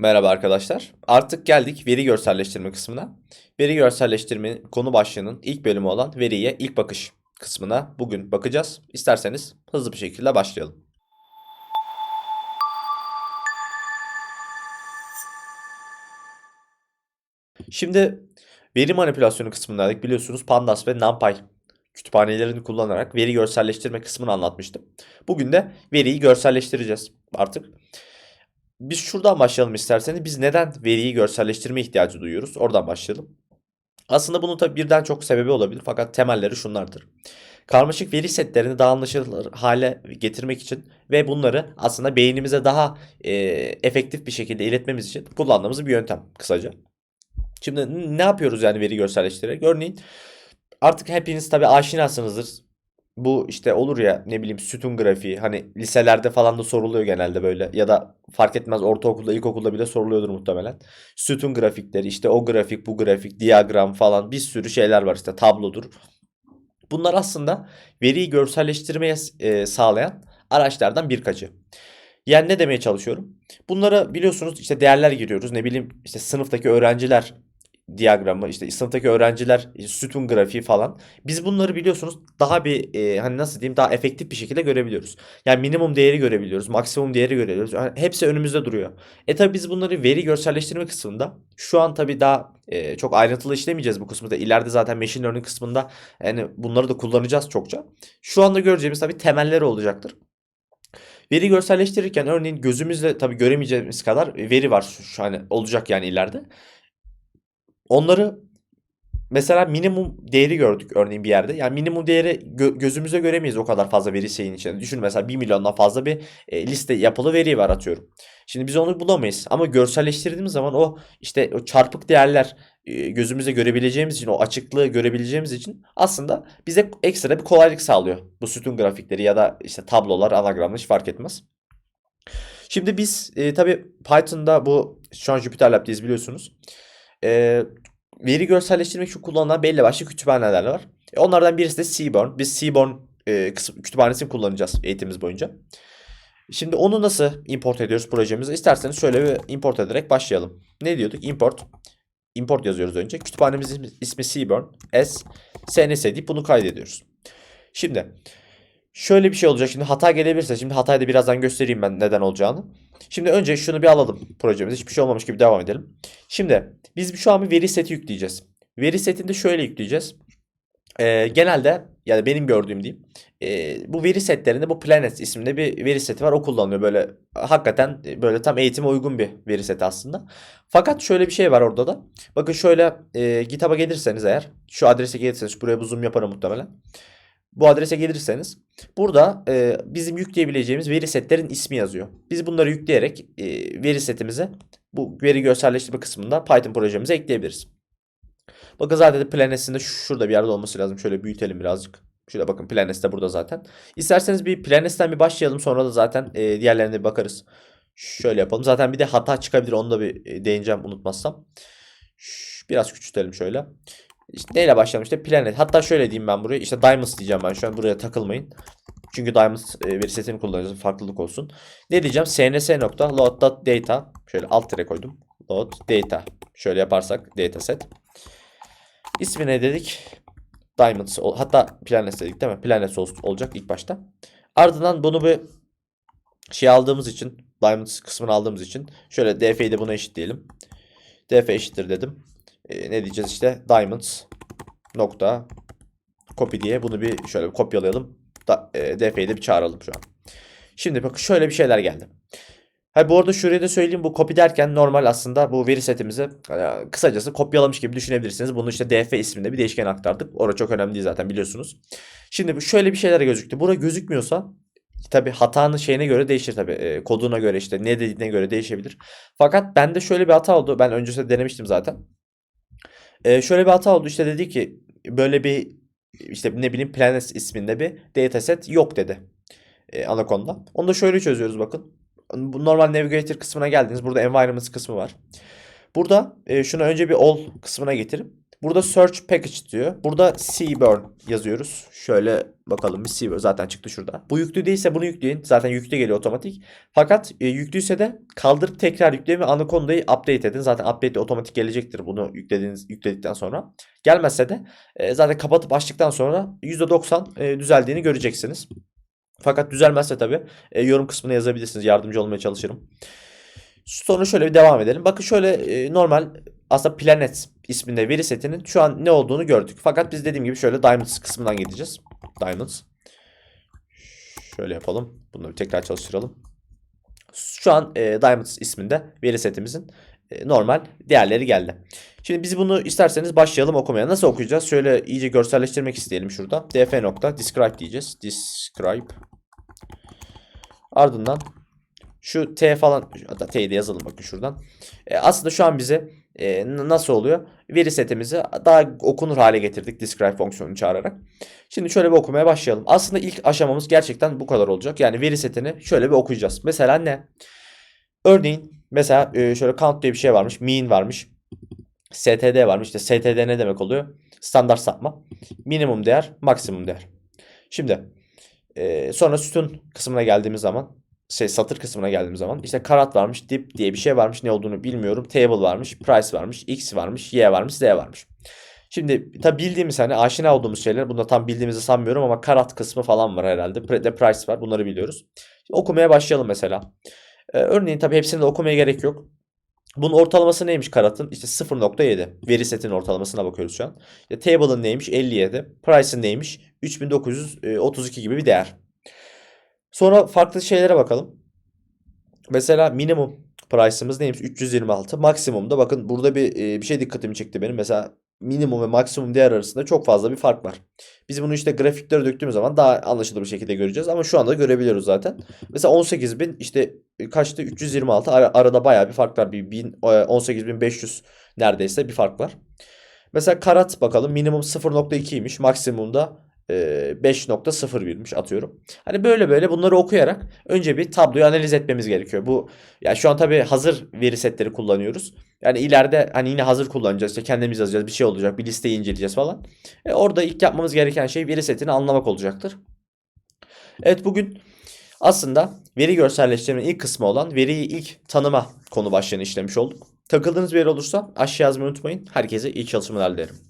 Merhaba arkadaşlar. Artık geldik veri görselleştirme kısmına. Veri görselleştirme konu başlığının ilk bölümü olan veriye ilk bakış kısmına bugün bakacağız. İsterseniz hızlı bir şekilde başlayalım. Şimdi veri manipülasyonu kısmındaydık. Biliyorsunuz Pandas ve NumPy kütüphanelerini kullanarak veri görselleştirme kısmını anlatmıştım. Bugün de veriyi görselleştireceğiz artık. Biz şuradan başlayalım isterseniz. Biz neden veriyi görselleştirme ihtiyacı duyuyoruz? Oradan başlayalım. Aslında bunun tabi birden çok sebebi olabilir fakat temelleri şunlardır. Karmaşık veri setlerini daha anlaşılır hale getirmek için ve bunları aslında beynimize daha e, efektif bir şekilde iletmemiz için kullandığımız bir yöntem kısaca. Şimdi ne yapıyoruz yani veri görselleştirerek? Örneğin artık hepiniz tabi aşinasınızdır. Bu işte olur ya ne bileyim sütun grafiği hani liselerde falan da soruluyor genelde böyle ya da fark etmez ortaokulda ilkokulda bile soruluyordur muhtemelen. Sütun grafikleri işte o grafik bu grafik diyagram falan bir sürü şeyler var işte tablodur. Bunlar aslında veriyi görselleştirmeye e, sağlayan araçlardan birkaçı. Yani ne demeye çalışıyorum? Bunlara biliyorsunuz işte değerler giriyoruz. Ne bileyim işte sınıftaki öğrenciler diyagramı işte sınıftaki öğrenciler sütun grafiği falan. Biz bunları biliyorsunuz daha bir e, hani nasıl diyeyim daha efektif bir şekilde görebiliyoruz. Yani minimum değeri görebiliyoruz, maksimum değeri görebiliyoruz. Yani hepsi önümüzde duruyor. E tabi biz bunları veri görselleştirme kısmında şu an tabi daha e, çok ayrıntılı işlemeyeceğiz bu kısmında. İleride zaten machine learning kısmında yani bunları da kullanacağız çokça. Şu anda göreceğimiz tabi temelleri olacaktır. Veri görselleştirirken örneğin gözümüzle tabi göremeyeceğimiz kadar veri var şu, şu hani olacak yani ileride. Onları mesela minimum değeri gördük örneğin bir yerde. Yani minimum değeri gö- gözümüze göremeyiz o kadar fazla veri şeyin içinde. Düşün mesela 1 milyondan fazla bir e, liste yapılı veri var atıyorum. Şimdi biz onu bulamayız ama görselleştirdiğimiz zaman o işte o çarpık değerler e, gözümüze görebileceğimiz için o açıklığı görebileceğimiz için aslında bize ekstra bir kolaylık sağlıyor. Bu sütun grafikleri ya da işte tablolar, anagramlar hiç fark etmez. Şimdi biz e, tabii Python'da bu şu an Jupyter Lab'deyiz biliyorsunuz. E, veri görselleştirmek için kullanılan belli başlı kütüphaneler var. E, onlardan birisi de Seaborn. Biz Seaborn e, kütüphanesini kullanacağız eğitimimiz boyunca. Şimdi onu nasıl import ediyoruz projemize? İsterseniz şöyle bir import ederek başlayalım. Ne diyorduk? Import. Import yazıyoruz önce. Kütüphanemizin ismi Seaborn. S. SNS deyip bunu kaydediyoruz. Şimdi şöyle bir şey olacak. Şimdi hata gelebilirse. Şimdi hatayı da birazdan göstereyim ben neden olacağını. Şimdi önce şunu bir alalım projemize. Hiçbir şey olmamış gibi devam edelim. Şimdi biz şu an bir veri seti yükleyeceğiz. Veri setinde şöyle yükleyeceğiz. Ee, genelde yani benim gördüğüm diyeyim. E, bu veri setlerinde bu Planet isminde bir veri seti var. O kullanılıyor böyle hakikaten böyle tam eğitime uygun bir veri seti aslında. Fakat şöyle bir şey var orada da. Bakın şöyle e, GitHub'a gelirseniz eğer şu adrese gelirseniz buraya bu zoom yaparım muhtemelen. Bu adrese gelirseniz burada e, bizim yükleyebileceğimiz veri setlerin ismi yazıyor. Biz bunları yükleyerek e, veri setimize bu veri görselleştirme kısmında Python projemize ekleyebiliriz. Bakın zaten de Planes'in de şurada bir yerde olması lazım. Şöyle büyütelim birazcık. Şurada bakın Planes de burada zaten. İsterseniz bir Planes'ten bir başlayalım. Sonra da zaten e, diğerlerine bir bakarız. Şöyle yapalım. Zaten bir de hata çıkabilir. Onu da bir e, değineceğim unutmazsam. Biraz küçültelim şöyle. İşte neyle başlayalım işte Planet. Hatta şöyle diyeyim ben buraya. İşte Diamonds diyeceğim ben şu an. Buraya takılmayın. Çünkü Diamonds e, veri setini kullanacağız. Farklılık olsun. Ne diyeceğim? cns.load.data. Şöyle alt tere koydum. Load data. Şöyle yaparsak dataset. İsmi ne dedik? Diamonds. Hatta Planet dedik değil mi? Planet olacak ilk başta. Ardından bunu bir şey aldığımız için Diamonds kısmını aldığımız için şöyle df'yi de buna eşitleyelim. df eşittir dedim. Ee, ne diyeceğiz işte diamonds nokta copy diye bunu bir şöyle bir kopyalayalım. Da, e, df'yi de bir çağıralım şu an. Şimdi bak şöyle bir şeyler geldi. Ha bu arada şuraya da söyleyeyim bu copy derken normal aslında bu veri setimizi e, kısacası kopyalamış gibi düşünebilirsiniz. Bunu işte df isminde bir değişken aktardık. Orada çok önemli değil zaten biliyorsunuz. Şimdi şöyle bir şeyler gözüktü. Bura gözükmüyorsa tabi hatanın şeyine göre değişir tabi. E, koduna göre işte ne dediğine göre değişebilir. Fakat bende şöyle bir hata oldu. Ben öncesinde denemiştim zaten. E, şöyle bir hata oldu. İşte dedi ki böyle bir işte ne bileyim Planet isminde bir dataset yok dedi. E, Anaconda. Onu da şöyle çözüyoruz bakın. Normal navigator kısmına geldiniz. Burada environment kısmı var. Burada e, şunu önce bir all kısmına getirip Burada search package diyor. Burada cburn yazıyoruz. Şöyle bakalım bir cburn zaten çıktı şurada. Bu yüklü değilse bunu yükleyin. Zaten yüklü geliyor otomatik. Fakat e, yüklüyse de kaldırıp tekrar yükleyin ve Anaconda'yı update edin. Zaten update otomatik gelecektir bunu yüklediğiniz yükledikten sonra. Gelmezse de e, zaten kapatıp açtıktan sonra %90 e, düzeldiğini göreceksiniz. Fakat düzelmezse tabii e, yorum kısmına yazabilirsiniz. Yardımcı olmaya çalışırım. Sonra şöyle bir devam edelim. Bakın şöyle e, normal aslında Planet isminde veri setinin şu an ne olduğunu gördük. Fakat biz dediğim gibi şöyle Diamonds kısmından gideceğiz. Diamonds. Şöyle yapalım. Bunu tekrar çalıştıralım. Şu an e, Diamonds isminde veri setimizin e, normal değerleri geldi. Şimdi biz bunu isterseniz başlayalım okumaya. Nasıl okuyacağız? Şöyle iyice görselleştirmek isteyelim şurada. df nokta describe diyeceğiz. Describe. Ardından şu T falan hatta T'yi de yazalım bakın şuradan. E, aslında şu an bize e, nasıl oluyor? Veri setimizi daha okunur hale getirdik describe fonksiyonunu çağırarak. Şimdi şöyle bir okumaya başlayalım. Aslında ilk aşamamız gerçekten bu kadar olacak. Yani veri setini şöyle bir okuyacağız. Mesela ne? Örneğin mesela e, şöyle count diye bir şey varmış. Mean varmış. STD varmış. İşte STD ne demek oluyor? Standart sapma. Minimum değer, maksimum değer. Şimdi e, sonra sütun kısmına geldiğimiz zaman şey satır kısmına geldiğimiz zaman işte karat varmış, dip diye bir şey varmış. Ne olduğunu bilmiyorum. Table varmış, price varmış, x varmış, y varmış, z varmış. Şimdi tabi bildiğimiz hani aşina olduğumuz şeyler. Bunu da tam bildiğimizi sanmıyorum ama karat kısmı falan var herhalde. De price var. Bunları biliyoruz. Okumaya başlayalım mesela. Ee, örneğin tabi hepsini de okumaya gerek yok. Bunun ortalaması neymiş karatın? İşte 0.7. Veri setinin ortalamasına bakıyoruz şu an. İşte table'ın neymiş? 57. Price'ın neymiş? 3932 gibi bir değer. Sonra farklı şeylere bakalım. Mesela minimum price'ımız neymiş? 326. Maksimumda bakın burada bir e, bir şey dikkatimi çekti benim. Mesela minimum ve maksimum değer arasında çok fazla bir fark var. Biz bunu işte grafiklere döktüğümüz zaman daha anlaşılır bir şekilde göreceğiz ama şu anda görebiliyoruz zaten. Mesela 18.000 işte e, kaçtı? 326. Ara- arada bayağı bir fark var. Bir 1000 e, 18.500 neredeyse bir fark var. Mesela karat bakalım minimum 0.2'ymiş. Maksimumda 5.01'miş atıyorum. Hani böyle böyle bunları okuyarak önce bir tabloyu analiz etmemiz gerekiyor. Bu ya şu an tabii hazır veri setleri kullanıyoruz. Yani ileride hani yine hazır kullanacağız. İşte kendimiz yazacağız. Bir şey olacak. Bir listeyi inceleyeceğiz falan. E, orada ilk yapmamız gereken şey veri setini anlamak olacaktır. Evet bugün aslında veri görselleştirmenin ilk kısmı olan veriyi ilk tanıma konu başlığını işlemiş olduk. Takıldığınız bir yer olursa aşağı yazmayı unutmayın. Herkese iyi çalışmalar dilerim.